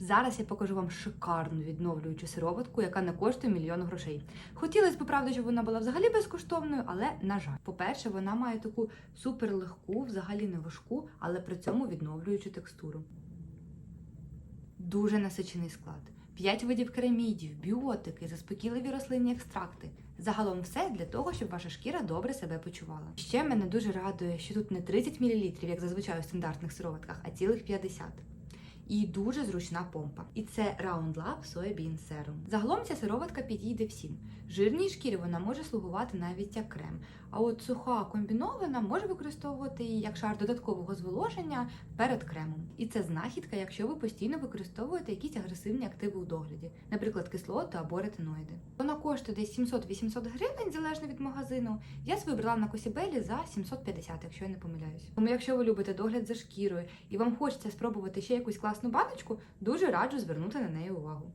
Зараз я покажу вам шикарну відновлюючу сироватку, яка не коштує мільйон грошей. Хотілося б, правда, щоб вона була взагалі безкоштовною, але на жаль, по-перше, вона має таку суперлегку, взагалі не важку, але при цьому відновлюючу текстуру. Дуже насичений склад. 5 видів керамідів, біотики, заспокійливі рослинні екстракти. Загалом все для того, щоб ваша шкіра добре себе почувала. Ще мене дуже радує, що тут не 30 мл, як зазвичай у стандартних сироватках, а цілих 50 і дуже зручна помпа. І це Round Lab Soybean Serum. Загалом ця сироватка підійде всім. Жирній шкірі вона може слугувати навіть як крем. А от суха комбінована може використовувати її як шар додаткового зволоження перед кремом. І це знахідка, якщо ви постійно використовуєте якісь агресивні активи у догляді, наприклад, кислоти або ретиноїди. Вона коштує десь 700-800 гривень залежно від магазину. Я свою брала на Косібелі за 750, якщо я не помиляюсь. Тому, якщо ви любите догляд за шкірою і вам хочеться спробувати ще якусь класну баночку, дуже раджу звернути на неї увагу.